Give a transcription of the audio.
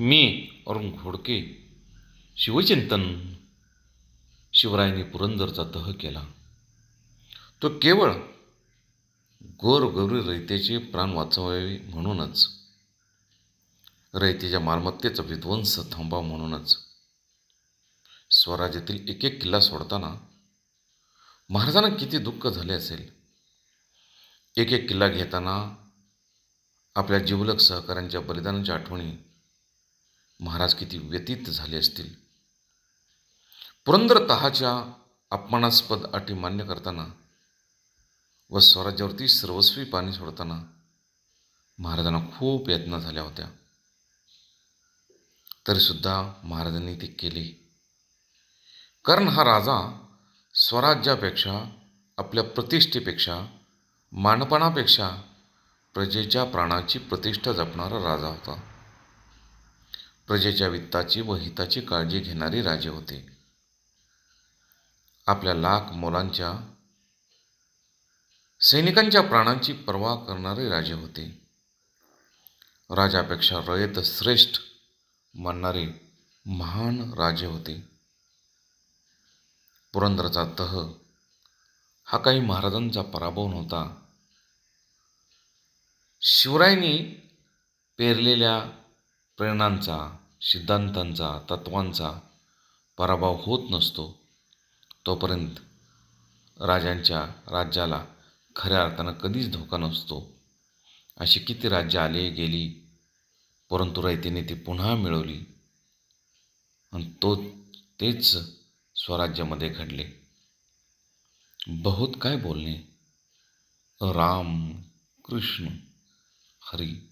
मी अरुण घोडके शिवचिंतन शिवरायाने पुरंदरचा तह केला. तो केवळ गोरगौरी रयतेचे प्राण वाचवावे म्हणूनच रयतेच्या मालमत्तेचा विध्वंस थांबावा म्हणूनच स्वराज्यातील एक एक किल्ला सोडताना महाराजांना किती दुःख झाले असेल. एक एक किल्ला घेताना आपल्या जिवलक सहकाऱ्यांच्या बलिदानाच्या आठवणी महाराज किती व्यतीत झाले असतील. पुरंदर तहाच्या अपमानास्पद अटी मान्य करताना व स्वराज्यावरती सर्वस्वी पाणी सोडताना महाराजांना खूप यातना झाल्या होत्या. तरीसुद्धा महाराजांनी ते केले. कारण हा राजा स्वराज्यापेक्षा आपल्या प्रतिष्ठेपेक्षा मानपणापेक्षा प्रजेच्या प्राणाची प्रतिष्ठा जपणारा राजा होता. प्रजेच्या वित्ताची व हिताची काळजी घेणारे राजे होते. आपल्या लाख मोलांच्या सैनिकांच्या प्राणांची पर्वा करणारे राजे होते. राजापेक्षा रयत श्रेष्ठ मानणारे महान राजे होते. पुरंदरचा तह हा काही महाराजांचा पराभव नव्हता. शिवरायांनी पेरलेल्या प्रेरणांचा सिद्धांतांचा तत्वांचा पराभव होत नसतो. तोपर्यंत राजांच्या राज्याला खऱ्या अर्थानं कधीच धोका नसतो. अशी किती राज्य आले गेली परंतु रयतेने ती पुन्हा मिळवली. आणि तो तेच स्वराज्यामध्ये घडले. बहुत काय बोलणे? राम कृष्ण हरी